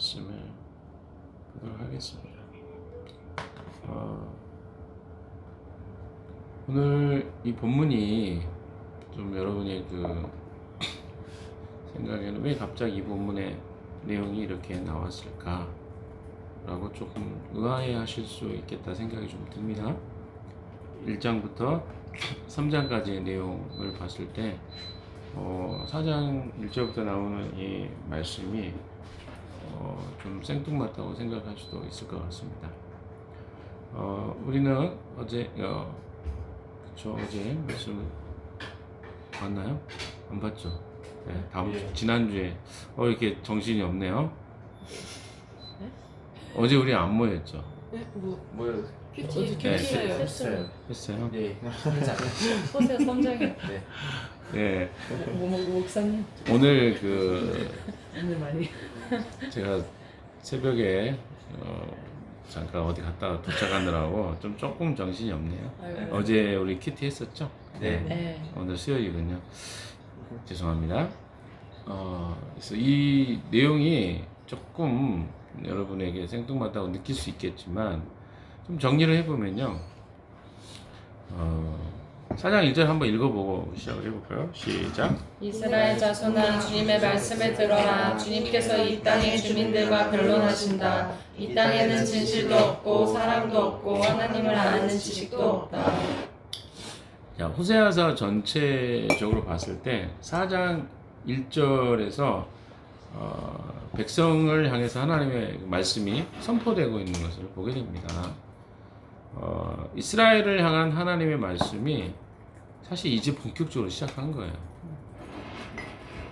말씀을 보도록 하겠습니다. 어, 오늘 이 본문이 좀 여러분의 그 생각에는 왜 갑자기 이 본문의 내용이 이렇게 나왔을까? 라고 조금 의아해 하실 수 있겠다 생각이 좀 듭니다. 1장부터 3장까지의 내용을 봤을 때, 어, 4장 1절부터 나오는 이 말씀이 어, 좀 생뚱맞다고 생각할 수도 있을 것 같습니다. 어, 우리는 어제, 어, 그쵸, 어제 말씀 봤나요? 안 봤죠? 네, 다음 주, 지난주에, 어, 이렇게 정신이 없네요. 어제 우리 안 모였죠? 네? 뭐 뭐요? 큐티 네, 큐티예요. 했어요. 했어요? 네. 호세 선장이 네. 예. 뭐, 뭐, 목사님 오늘 그, 오늘 많이 제가 새벽에, 어, 잠깐 어디 갔다가 도착하느라고 좀 조금 정신이 없네요. 아이고. 어제 우리 키티 했었죠? 네. 네. 오늘 수요일이군요. 죄송합니다. 어, 그래서 이 내용이 조금 여러분에게 생뚱맞다고 느낄 수 있겠지만 좀 정리를 해보면요. 어, 사장 1절 한번 읽어보고 시작을 해볼까요? 시작. 이스라엘 자손아 주님의 말씀을 들어라 주님께서 이 땅의 주민들과 변론하신다 이 땅에는 진실도 없고 사랑도 없고 하나님을 아는 지식도 없다 자, 호세아서 전체적으로 봤을 때 4장 1절에서 어, 백성을 향해서 하나님의 말씀이 선포되고 있는 것을 보게 됩니다. 어, 이스라엘을 향한 하나님의 말씀이 사실 이제 본격적으로 시작한 거예요.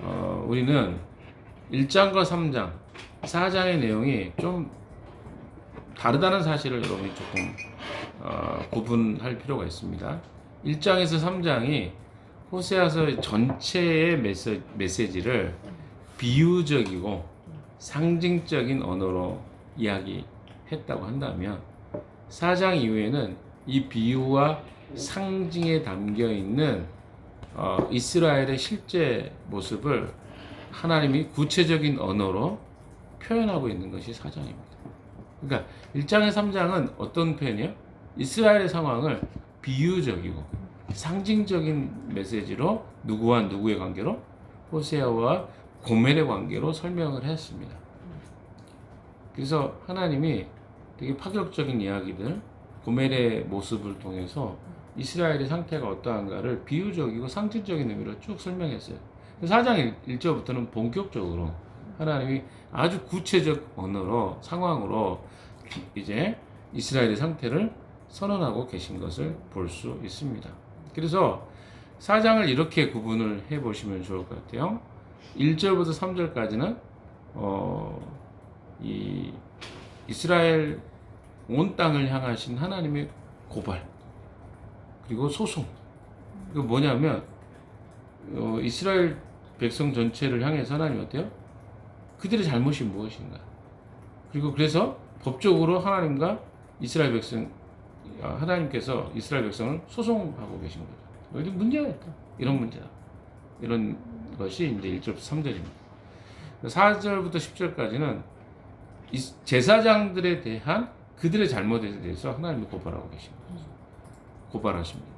어, 우리는 1장과 3장, 4장의 내용이 좀 다르다는 사실을 여러분이 조금 어, 구분할 필요가 있습니다. 1장에서 3장이 호세아서 전체의 메시, 메시지를 비유적이고 상징적인 언어로 이야기했다고 한다면 4장 이후에는 이 비유와 상징에 담겨 있는 어, 이스라엘의 실제 모습을 하나님이 구체적인 언어로 표현하고 있는 것이 4장입니다. 그러니까 1장에 3장은 어떤 표현이에요? 이스라엘의 상황을 비유적이고 상징적인 메시지로 누구와 누구의 관계로 호세아와 고멜의 관계로 설명을 했습니다. 그래서 하나님이 되게 파격적인 이야기들, 고멜의 모습을 통해서 이스라엘의 상태가 어떠한가를 비유적이고 상징적인 의미로 쭉 설명했어요. 4장 1절부터는 본격적으로 하나님이 아주 구체적 언어로, 상황으로 이제 이스라엘의 상태를 선언하고 계신 것을 볼 수 있습니다. 그래서 4장을 이렇게 구분을 해 보시면 좋을 것 같아요. 1절부터 3절까지는 어, 이 이스라엘 온 땅을 향하신 하나님의 고발 그리고 소송 그 뭐냐면 어, 이스라엘 백성 전체를 향해서 하나님 어때요? 그들의 잘못이 무엇인가? 그리고 그래서 법적으로 하나님과 이스라엘 백성 아, 하나님께서 이스라엘 백성을 소송하고 계신 거죠. 여기 문제가 있다. 이런 문제다. 이런 것이 이제 1절부터 3절입니다. 4절부터 10절까지는 제사장들에 대한 그들의 잘못에 대해서 하나님이 고발하고 계신 거죠. 고발하십니다.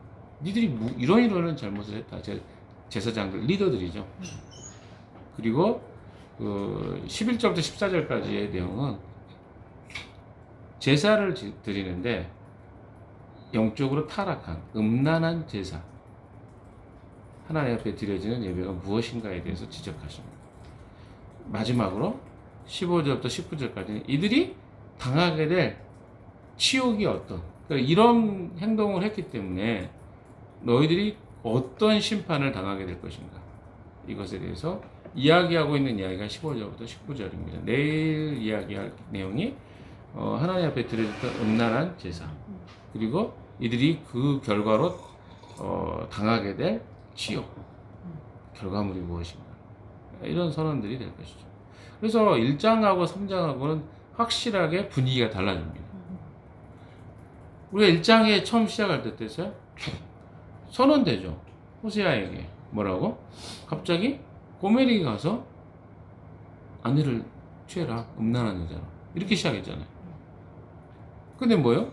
니들이 뭐 이런 이런 잘못을 했다. 제, 제사장들 리더들이죠. 그리고 그 11절부터 14절까지의 내용은 제사를 드리는데 영적으로 타락한 음란한 제사 하나님 앞에 드려지는 예배가 무엇인가에 대해서 지적하십니다. 마지막으로 15절부터 19절까지는 이들이 당하게 될 치욕이 어떤 그러니까 이런 행동을 했기 때문에 너희들이 어떤 심판을 당하게 될 것인가 이것에 대해서 이야기하고 있는 이야기가 15절부터 19절입니다. 내일 이야기할 내용이 어, 하나님 앞에 드려졌던 음란한 제사 그리고 이들이 그 결과로 어, 당하게 될 지옥 결과물이 무엇인가 이런 선언들이 될 것이죠. 그래서 1장하고 3장하고는 확실하게 분위기가 달라집니다. 우리가 1장에 처음 시작할 때 됐어요? 선언되죠. 호세아에게 뭐라고? 갑자기 고멜이 가서 아내를 죄라 음란한 여자라 이렇게 시작했잖아요. 근데 뭐요?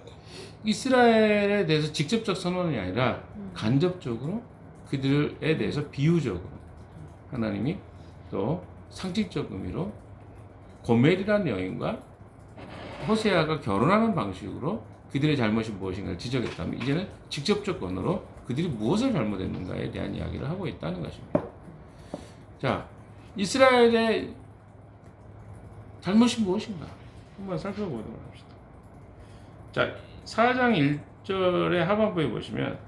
이스라엘에 대해서 직접적 선언이 아니라 간접적으로 그들에 대해서 비유적으로 하나님이 또 상징적 의미로 고멜이라는 여인과 호세아가 결혼하는 방식으로 그들의 잘못이 무엇인가를 지적했다면 이제는 직접적 언어로 그들이 무엇을 잘못했는가에 대한 이야기를 하고 있다는 것입니다. 자, 이스라엘의 잘못이 무엇인가 한번 살펴보도록 합시다. 자, 4장 1절의 하반부에 보시면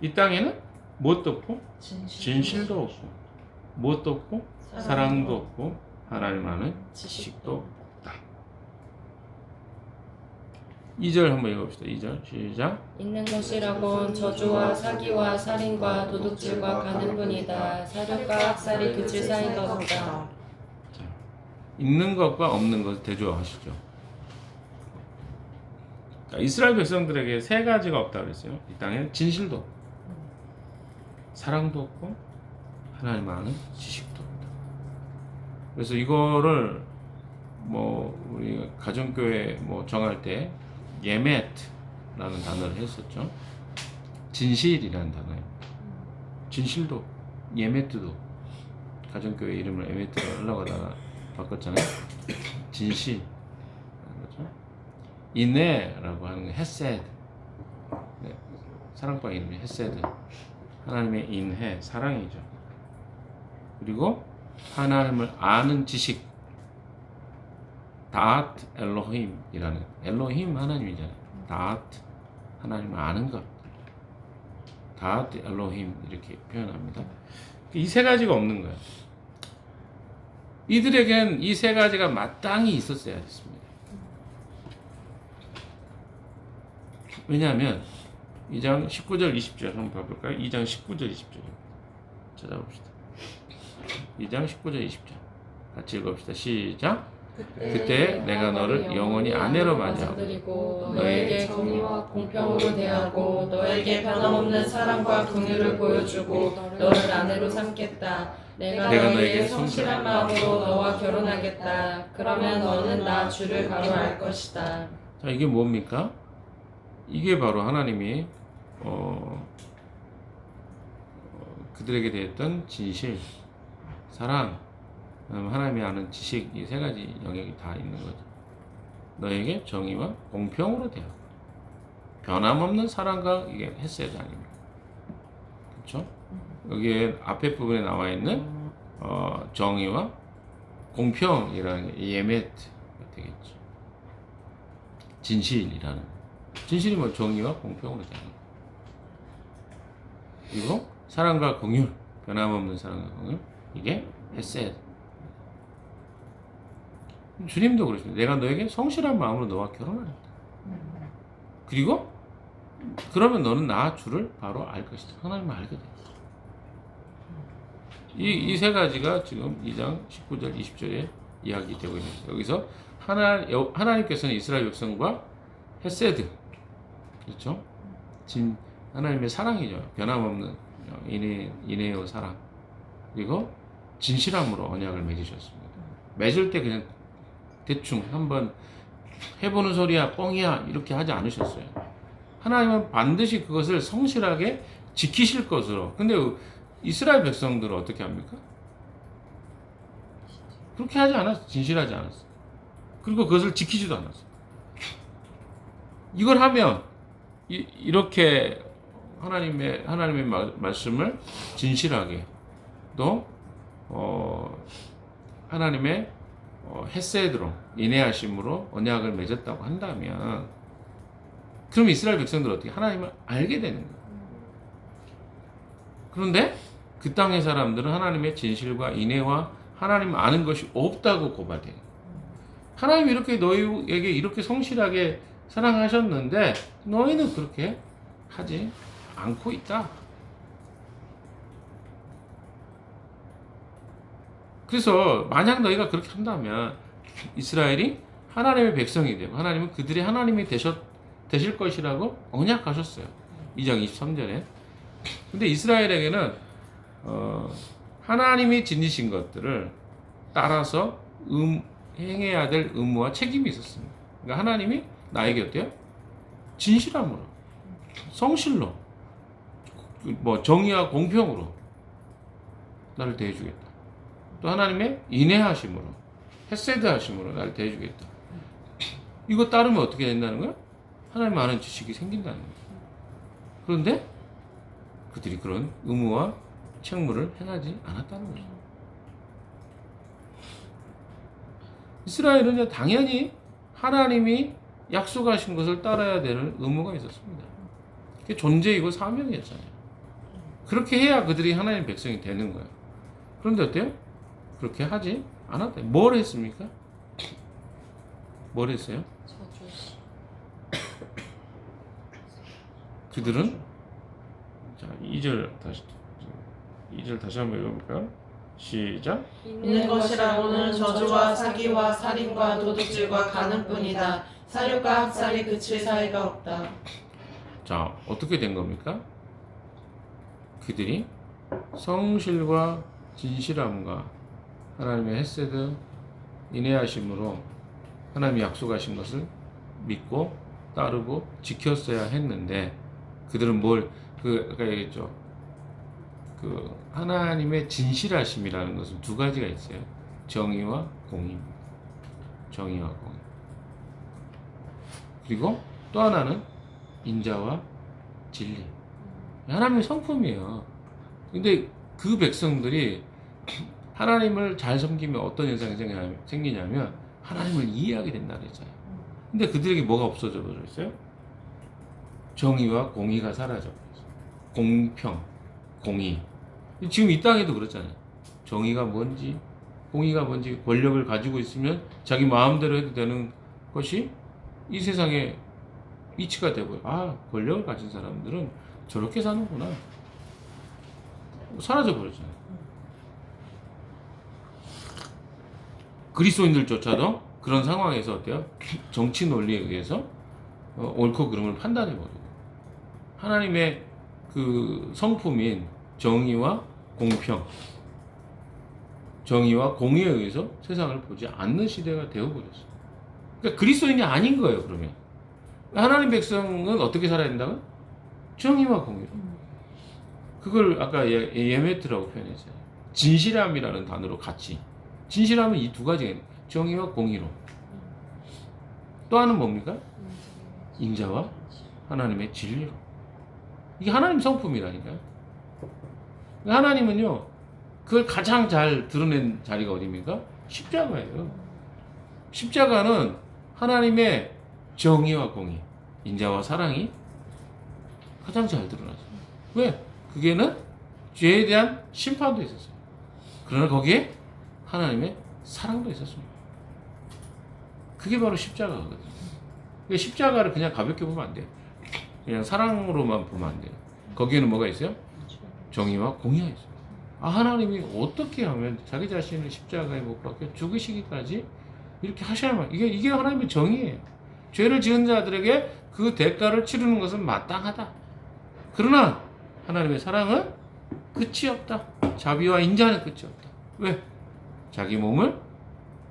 이 땅에는 무엇도 없고 진실도 없고 무엇도 없고 사랑도 없고 하나님 아는 지식도 없다. 2절 한번 읽어봅시다. 2절 시작. 있는 것이라곤 저주와 사기와 살인과 도둑질과 가는 분이다. 사륙과 학살이 그칠 사이가 없다. 있는 것과 없는 것을 대조하시죠. 그러니까 이스라엘 백성들에게 세 가지가 없다 그랬어요. 이 땅에 진실도 사랑도 없고 하나님 아는 지식도 없다. 그래서 이거를 뭐 우리 가정교회 뭐 정할 때 예메트라는 단어를 했었죠. 진실이라는 단어예요. 진실도 예메트도 가정교회 이름을 하려고 하다가 바꿨잖아요. 진실 그렇죠? 인내라고 하는 게 헤세드 네, 사랑방 이름이 헤세드 하나님의 인해 사랑이죠. 그리고 하나님을 아는 지식 다트 엘로힘이라는 엘로힘 하나님이잖아요. 다트 하나님을 아는 것 다트 엘로힘 이렇게 표현합니다. 이 세 가지가 없는 거예요. 이들에겐 이 세 가지가 마땅히 있었어야 했습니다. 왜냐하면 2장 19절 20절 한번 봐볼까요? 2장 19절 20절 찾아봅시다. 2장 19절 20절 같이 읽어봅시다. 시작. 그때 내가 너를 영원히 아내로 맞이하고 너에게 정의와 공평으로 대하고 너에게 변함없는 사랑과 긍휼을 보여주고 너를 아내로 삼겠다. 내가, 내가 너에게 너에게 성실한 마음으로 너와 결혼하겠다. 그러면 너는 나 주를 바로 알 것이다. 자 이게 뭡니까? 이게 바로 하나님이 어, 어, 그들에게 대했던 진실, 사랑, 그다음에 하나님이 아는 지식 이 세 가지 영역이 다 있는 거죠. 너에게 정의와 공평으로 대하고 변함없는 사랑과 이게 햇셋 아닙니까? 그렇죠? 여기에 앞에 부분에 나와 있는 어, 정의와 공평이라는 게 예메트가 되겠죠. 진실이라는 진실이 뭐 정의와 공평으로 되는 거. 그리고 사랑과 공유 변함없는 사랑과 공유 이게 햇셋 주님도 그러십니다. 내가 너에게 성실한 마음으로 너와 결혼하겠다. 그리고 그러면 너는 나 주를 바로 알 것이다. 하나님을 알게 돼. 이이 세 가지가 지금 2장 19절 20절에 이야기되고 있는 거예요. 여기서 하나 여- 하나님께서는 이스라엘 백성과 헤세드 그렇죠? 진 하나님의 사랑이죠. 변함없는 인해 인해의 사랑 그리고 진실함으로 언약을 맺으셨습니다. 맺을 때 그냥 대충 한번 해보는 소리야 뻥이야 이렇게 하지 않으셨어요. 하나님은 반드시 그것을 성실하게 지키실 것으로. 근데 이스라엘 백성들은 어떻게 합니까? 그렇게 하지 않았어. 진실하지 않았어. 그리고 그것을 지키지도 않았어. 이걸 하면 이, 이렇게 하나님의 하나님의 마- 말씀을 진실하게 또 어, 하나님의 어, 헤세드로 인내하심으로 언약을 맺었다고 한다면 그럼 이스라엘 백성들 은 어떻게 하나님을 알게 되는 거예요. 그런데 그 땅의 사람들은 하나님의 진실과 인애와 하나님 아는 것이 없다고 고발해요. 하나님 이렇게 너희에게 이렇게 성실하게 사랑하셨는데 너희는 그렇게 하지 않고 있다. 그래서 만약 너희가 그렇게 한다면 이스라엘이 하나님의 백성이 되고 하나님은 그들이 하나님이 되셨, 되실 것이라고 언약하셨어요. 2장 23절에. 근데 이스라엘에게는 어, 하나님이 지니신 것들을 따라서 음, 행해야 될 의무와 책임이 있었습니다. 그러니까 하나님이 나에게 어때요? 진실함으로, 성실로, 뭐 정의와 공평으로 나를 대해주겠다. 또 하나님의 인내하심으로, 헤세드 하심으로 나를 대해주겠다. 이거 따르면 어떻게 된다는 거야? 하나님 아는 지식이 생긴다는 거야. 그런데 그들이 그런 의무와 책무를 행하지 않았다는 거죠. 이스라엘은 당연히 하나님이 약속하신 것을 따라야 되는 의무가 있었습니다. 그게 존재이고 사명이었잖아요. 그렇게 해야 그들이 하나님 백성이 되는 거예요. 그런데 어때요? 그렇게 하지 않았대요. 뭘 했습니까? 뭘 했어요? 그들은 자 2절 다시 2절 다시 한번 읽어볼까요? 시작 있는 것이라고는 저주와 사기와 살인과 도둑질과 가는뿐이다. 사륙과 학살이 그칠 사이가 없다. 자 어떻게 된 겁니까? 그들이 성실과 진실함과 하나님의 헤세드 인내하심으로 하나님이 약속하신 것을 믿고 따르고 지켰어야 했는데 그들은 뭘 그 아까 얘기했죠 그 하나님의 진실하심이라는 것은 두 가지가 있어요 정의와 공의입니다 정의와 공의 그리고 또 하나는 인자와 진리. 하나님의 성품이에요. 근데 그 백성들이 하나님을 잘 섬기면 어떤 현상이 생기냐- 생기냐면 하나님을 이해하게 된다 그랬잖아요. 근데 그들에게 뭐가 없어져 버렸어요? 정의와 공의가 사라져 버렸어요. 공평, 공의. 지금 이 땅에도 그렇잖아요. 정의가 뭔지, 공의가 뭔지 권력을 가지고 있으면 자기 마음대로 해도 되는 것이 이 세상에 이치가 되고요. 아, 권력을 가진 사람들은 저렇게 사는구나. 사라져 버렸잖아요. 그리스도인들조차도 그런 상황에서 어때요? 정치 논리에 의해서 어, 옳고 그름을 판단해 버리고 하나님의 그 성품인 정의와 공평, 정의와 공의에 의해서 세상을 보지 않는 시대가 되어 버렸어요. 그러니까 그리스도인이 아닌 거예요. 그러면 하나님 백성은 어떻게 살아야 된다고? 정의와 공의로. 그걸 아까 예, 예메트라고 표현했어요. 진실함이라는 단어로 같이. 진실함은 이두 있는 정의와 공의로. 또 하나는 뭡니까? 인자와 하나님의 진리로. 이게 하나님 성품이라니까요. 하나님은요, 그걸 가장 잘 드러낸 자리가 어디입니까? 십자가예요. 십자가는 하나님의 정의와 공의, 인자와 사랑이 가장 잘 드러나죠. 왜? 그게는 죄에 대한 심판도 있었어요. 그러나 거기에 하나님의 사랑도 있었습니다. 그게 바로 십자가거든요. 그러니까 십자가를 그냥 가볍게 보면 안 돼요. 그냥 사랑으로만 보면 안 돼요. 거기에는 뭐가 있어요? 정의와 공의가 있어요. 아, 하나님이 어떻게 하면 자기 자신을 십자가에 못 박혀 죽으시기까지 이렇게 하셔야만 이게 이게 하나님의 정의예요. 죄를 지은 자들에게 그 대가를 치르는 것은 마땅하다. 그러나 하나님의 사랑은 끝이 없다. 자비와 인자는 끝이 없다. 왜? 자기 몸을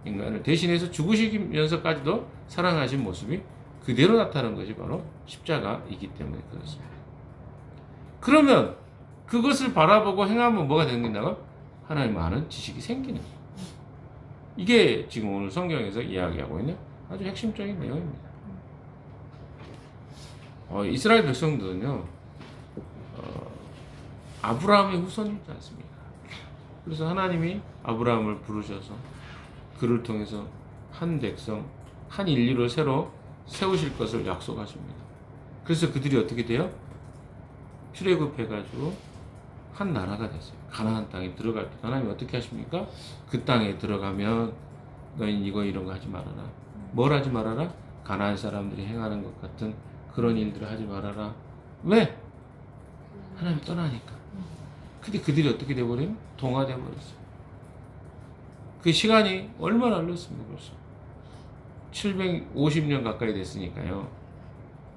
인간을 대신해서 죽으시면서까지도 사랑하신 모습이 그대로 나타나는 것이 바로 십자가이기 때문에 그렇습니다. 그러면 그것을 바라보고 행하면 뭐가 생긴다고? 하나님 아는 지식이 생기는. 이게 지금 오늘 성경에서 이야기하고 있는 아주 핵심적인 내용입니다. 어, 이스라엘 백성들은요, 어, 아브라함의 후손이지 않습니까? 그래서 하나님이 아브라함을 부르셔서 그를 통해서 한 백성, 한 인류를 새로 세우실 것을 약속하십니다. 그래서 그들이 어떻게 돼요? 출애굽해가지고 한 나라가 됐어요. 가나안 땅에 들어갈 때 하나님이 어떻게 하십니까? 그 땅에 들어가면 너희 이거 이런 거 하지 말아라. 뭘 하지 말아라? 가나안 사람들이 행하는 것 같은 그런 일들을 하지 말아라. 왜? 하나님 떠나니까. 근데 그들이 어떻게 돼버려요? 동화돼 버렸어요. 그 시간이 얼마나 흘렀습니까 벌써? 750년 가까이 됐으니까요.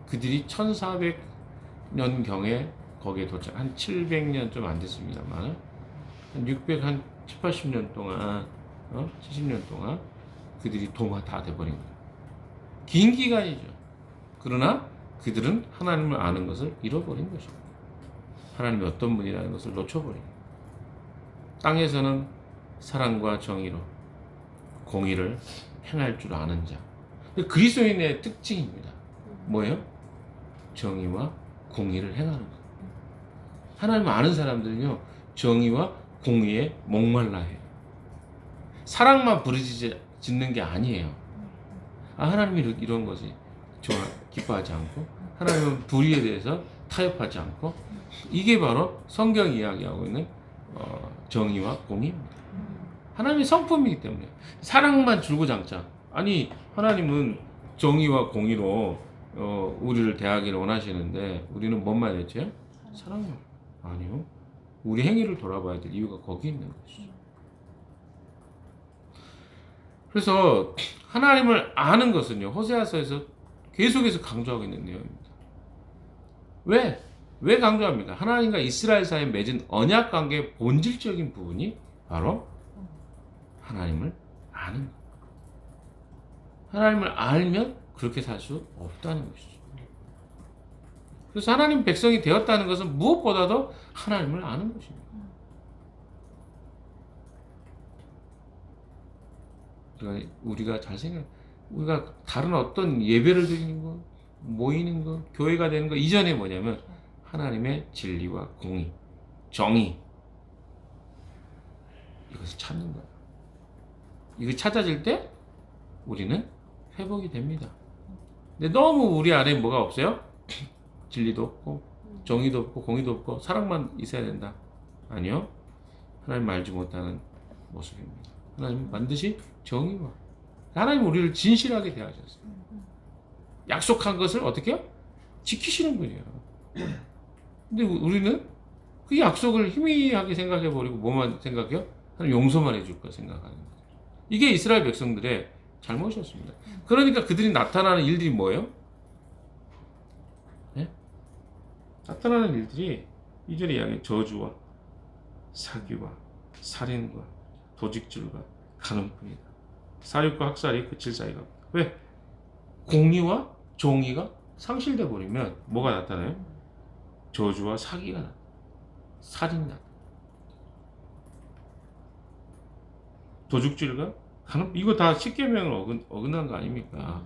그들이 1400년경에 거기에 도착, 한 700년 좀 안 됐습니다만, 한 600, 한 7, 80년 동안, 어? 70년 동안, 그들이 동화 다 돼버린 거예요. 긴 기간이죠. 그러나 그들은 하나님을 아는 것을 잃어버린 것입니다. 하나님이 어떤 분이라는 것을 놓쳐버린 거예요. 땅에서는 사랑과 정의로 공의를 행할 줄 아는 자. 그리스도인의 특징입니다. 뭐예요? 정의와 공의를 행하는 것. 하나님 아는 사람들은요, 정의와 공의에 목말라 해요. 사랑만 부르짖는 게 아니에요. 아, 하나님이 이런- 것이 좋아, 기뻐하지 않고, 하나님은 불의에 대해서 타협하지 않고, 이게 바로 성경 이야기하고 있는 어, 정의와 공의입니다. 하나님의 성품이기 때문에. 사랑만 줄고장자 아니 하나님은 정의와 공의로 어, 우리를 대하기를 원하시는데 우리는 뭔만 했죠? 사랑만 아니요. 우리 행위를 돌아봐야 될 이유가 거기 있는 것이죠. 그래서 하나님을 아는 것은요 호세아서에서 계속해서 강조하고 있는 내용입니다 왜? 왜 강조합니까? 하나님과 이스라엘 사이에 맺은 언약 관계의 본질적인 부분이 바로 하나님을 아는 것. 하나님을 알면 그렇게 살 수 없다는 것이죠. 그래서 하나님 백성이 되었다는 것은 무엇보다도 하나님을 아는 것입니다. 우리가, 우리가 잘 생각, 우리가 다른 어떤 예배를 드리는 것, 모이는 것, 교회가 되는 것 이전에 뭐냐면 하나님의 진리와 공의, 정의 이것을 찾는 거예요. 이거 찾아질 때 우리는 회복이 됩니다. 근데 너무 우리 안에 뭐가 없어요? 진리도 없고 정의도 없고 공의도 없고 사랑만 있어야 된다. 아니요. 하나님 알지 못하는 모습입니다. 하나님 반드시 정의와 하나님 우리를 진실하게 대하셨어요. 약속한 것을 어떻게 해요? 지키시는 분이에요. 근데 우- 우리는 그 약속을 희미하게 생각해 버리고 뭐만 생각해요? 하나님 용서만 해줄 거 생각하는 거예요. 이게 이스라엘 백성들의 잘못이었습니다. 그러니까 그들이 나타나는 일들이 뭐예요? 예? 나타나는 일들이 이절에 이야기 저주와 사기와 살인과 도직질과 가늠뿐이다. 사육과 학살이 그칠 사이가. 왜? 공의와 정의가 상실돼 버리면 뭐가 나타나요? 저주와 사기가 나. 살인 나. 도둑질과 가는 이거 다 십계명을 어긴, 어긋난 거 아닙니까?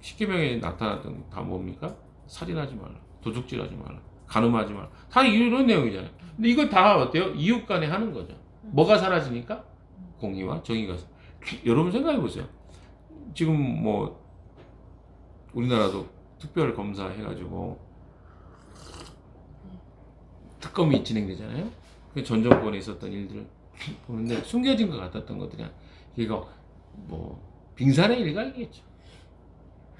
십계명에 나타났던 다 뭡니까? 살인하지 말라, 도둑질하지 말라, 간음하지 말라. 다 이런 내용이잖아요. 근데 이거 다 어때요? 이웃간에 하는 거죠. 뭐가 사라지니까 공의와 정의가. 사- 여러분 생각해 보세요. 지금 뭐 우리나라도 특별 검사 해가지고 특검이 진행되잖아요. 그전 정권에 있었던 일들을 보는데 숨겨진 것 같았던 것들이 이거 뭐 빙산의 일각이겠죠.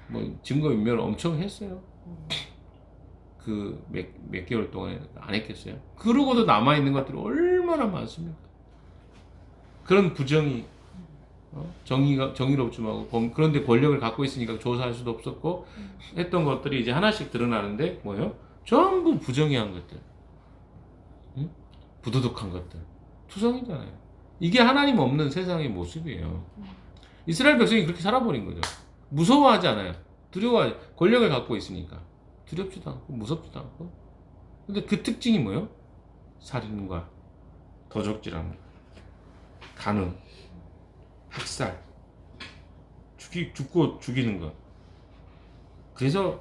뭐 증거 인멸을 엄청 했어요. 그몇 몇 개월 동안에 안 했겠어요. 그러고도 남아 있는 것들이 얼마나 많습니까? 그런 부정이 어? 정의가 정의롭지 말고 범- 그런데 권력을 갖고 있으니까 조사할 수도 없었고 했던 것들이 이제 하나씩 드러나는데 뭐예요? 전부 부정의한 것들, 응? 부도덕한 것들, 투성이잖아요. 이게 하나님 없는 세상의 모습이에요. 이스라엘 백성이 그렇게 살아버린 거죠. 무서워하지 않아요. 두려워하지. 권력을 갖고 있으니까 두렵지도 않고 무섭지도 않고. 근데 그 특징이 뭐예요? 살인과 도적질함, 간음, 학살, 죽이 죽고 죽이는 것. 그래서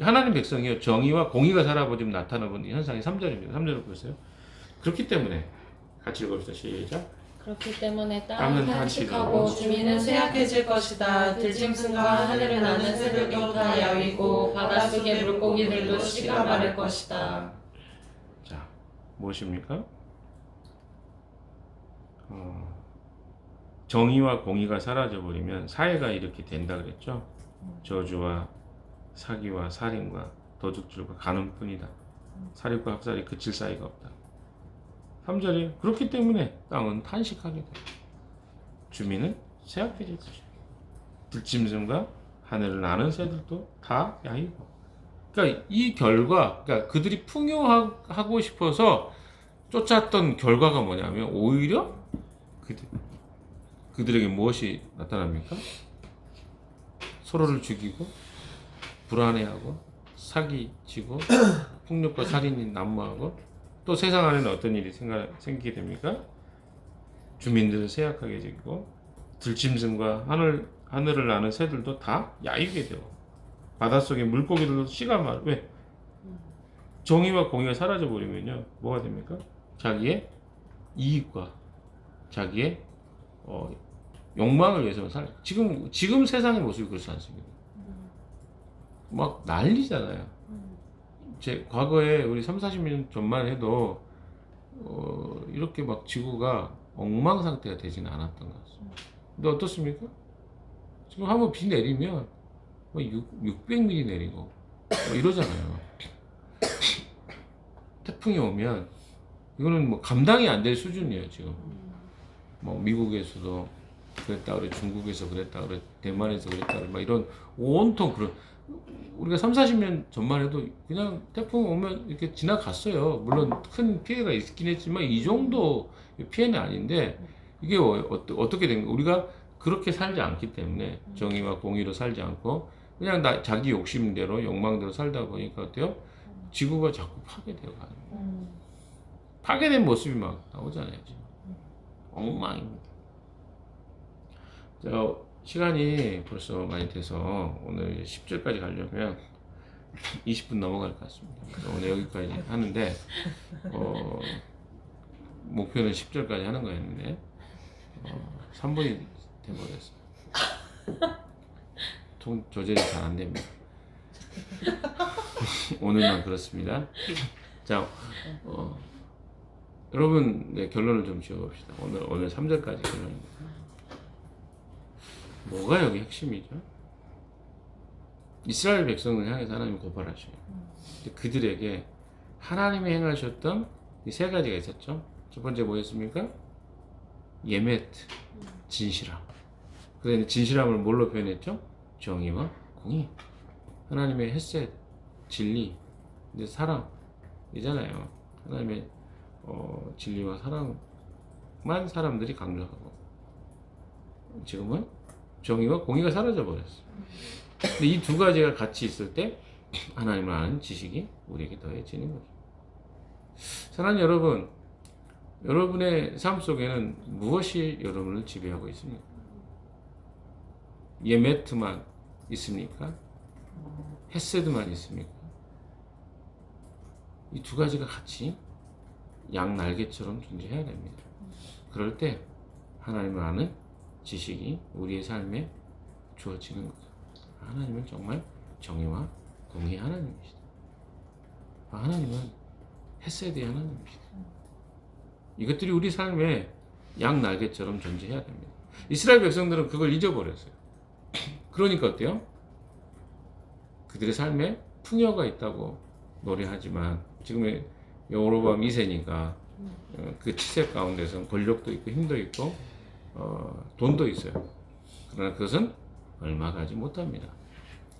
하나님 백성이요 정의와 공의가 살아버리면 나타나는 현상이 3절입니다. 3절을 보세요. 그렇기 때문에 같이 읽읍시다. 시작. 그렇기 때문에 땅은 한식하고 주민은 쇠약해질 것이다. 들짐승과 하늘을 나는 새들도 다 야위고 바닷속의 물고기들도 씨가 마를 것이다. 자, 무엇입니까? 어, 정의와 공의가 사라져 버리면 사회가 이렇게 된다 그랬죠. 저주와 사기와 살인과 도둑질과 간음뿐이다. 살인과 학살이 그칠 사이가 없다. 3절이 그렇기 때문에 땅은 탄식하게 돼. 주민은 쇠약해질 것이다. 들짐승과 하늘을 나는 새들도 다 야이고. 그러니까 이 결과, 그러니까 그들이 풍요하고 싶어서 쫓았던 결과가 뭐냐면 오히려 그들 그들에게 무엇이 나타납니까? 서로를 죽이고 불안해하고 사기치고 폭력과 살인이 난무하고 또 세상 안에는 어떤 일이 생각, 생기게 됩니까? 주민들은 쇠약하게 지고 들짐승과 하늘 하늘을 나는 새들도 다 야유게 되고 바닷속의 물고기들도 씨가 말 왜? 정의와 공의가 사라져 버리면요 뭐가 됩니까? 자기의 이익과 자기의 어, 욕망을 위해서만 살. 지금 지금 세상의 모습이 그렇지 않습니다. 막 난리잖아요. 제 과거에 우리 3, 40년 전만 해도 어, 이렇게 막 지구가 엉망 상태가 되지는 않았던 것 같습니다. 근데 어떻습니까? 지금 한번 비 내리면 뭐 6, 600mm 내리고 뭐 이러잖아요. 태풍이 오면 이거는 뭐 감당이 안 될 수준이에요 지금. 뭐 미국에서도 그랬다 그래, 중국에서 그랬다 그래, 대만에서 그랬다 그래, 막 이런 온통 그런 우리가 3, 40년 전만 해도 그냥 태풍 오면 이렇게 지나갔어요. 물론 큰 피해가 있긴 했지만 이 정도 피해는 아닌데 이게 어, 어떻게 된 거? 우리가 그렇게 살지 않기 때문에 정의와 공의로 살지 않고 그냥 나, 자기 욕심대로 욕망대로 살다 보니까 어때요? 지구가 자꾸 파괴되어 가는 거예요. 파괴된 모습이 막 나오잖아요. 지금. 엉망입니다. 자, 시간이 벌써 많이 돼서 오늘 10절까지 가려면 20분 넘어갈 것 같습니다. 오늘 여기까지 하는데 어, 목표는 10절까지 하는 거였는데 어, 3분이 돼버렸어요. 통 조절이 잘 안 됩니다. 오늘만 그렇습니다. 자, 어, 여러분 네, 결론을 좀 지어봅시다. 오늘 오늘 3절까지 결론입니다. 뭐가 여기 핵심이죠? 이스라엘 백성을 향해서 하나님이 고발하셔요. 그들에게 하나님이 행하셨던 이 세 가지가 있었죠. 첫 번째 뭐였습니까? 예메트, 진실함. 그래서 진실함을 뭘로 표현했죠? 정의와 공의. 하나님의 햇셋, 진리, 이제 사랑이잖아요. 하나님의 어, 진리와 사랑만 사람들이 강조하고 지금은 정의와 공의가 사라져 버렸어요. 근데 이 두 가지가 같이 있을 때 하나님을 아는 지식이 우리에게 더해지는 거죠. 사랑하는 여러분, 여러분의 삶 속에는 무엇이 여러분을 지배하고 있습니까? 예메트만 있습니까? 헤세드만 있습니까? 이 두 가지가 같이 양 날개처럼 존재해야 됩니다. 그럴 때 하나님을 아는 지식이 우리의 삶에 주어지는 거죠. 하나님은 정말 정의와 공의 하나님이시다. 아, 하나님은 헤세드의 하나님이시다. 이것들이 우리 삶에 양 날개처럼 존재해야 됩니다. 이스라엘 백성들은 그걸 잊어버렸어요. 그러니까 어때요? 그들의 삶에 풍요가 있다고 노래하지만 지금의 여로밤 2세니까 어, 그 치세 가운데서 권력도 있고 힘도 있고 어, 돈도 있어요. 그러나 그것은 얼마 가지 못합니다.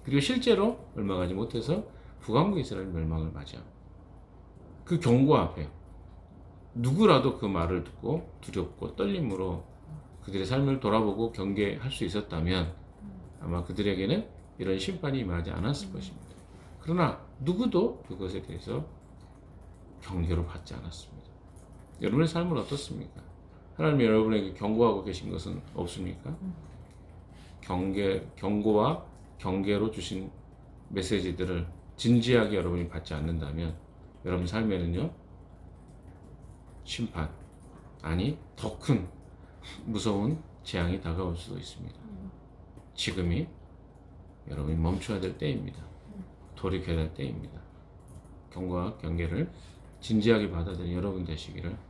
그리고 실제로 얼마 가지 못해서 북왕국 이스라엘 멸망을 맞이합니다. 그 경고 앞에 누구라도 그 말을 듣고 두렵고 떨림으로 그들의 삶을 돌아보고 경계할 수 있었다면 아마 그들에게는 이런 심판이 임하지 않았을 것입니다. 그러나 누구도 그것에 대해서 경계로 받지 않았습니다. 여러분의 삶은 어떻습니까? 하나님이 여러분에게 경고하고 계신 것은 없습니까? 경계, 경고와 경계로 주신 메시지들을 진지하게 여러분이 받지 않는다면 여러분 삶에는요 심판 아니 더 큰 무서운 재앙이 다가올 수도 있습니다. 지금이 여러분이 멈춰야 될 때입니다. 돌이켜야 될 때입니다. 경고와 경계를 진지하게 받아들인 여러분 되시기를